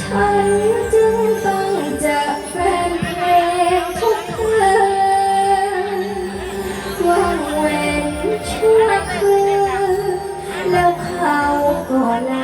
ฉันจึงฟังจาแฟนเพลงทุกเพลงว่งเว้นช่วคืนแล้วเขาก็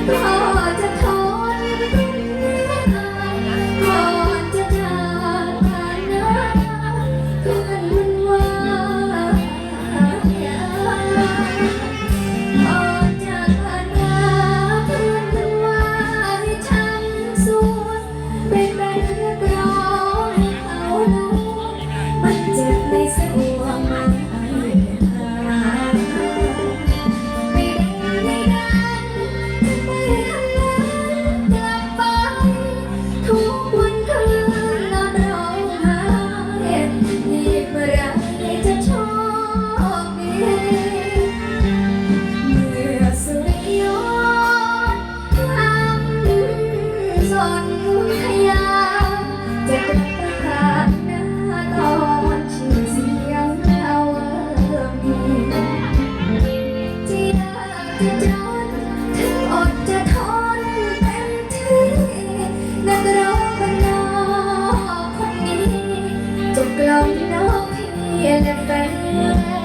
你好 จะทนเต็มที่นักรบนนอคนนี้จะกล่อมนองพี่แน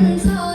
สอง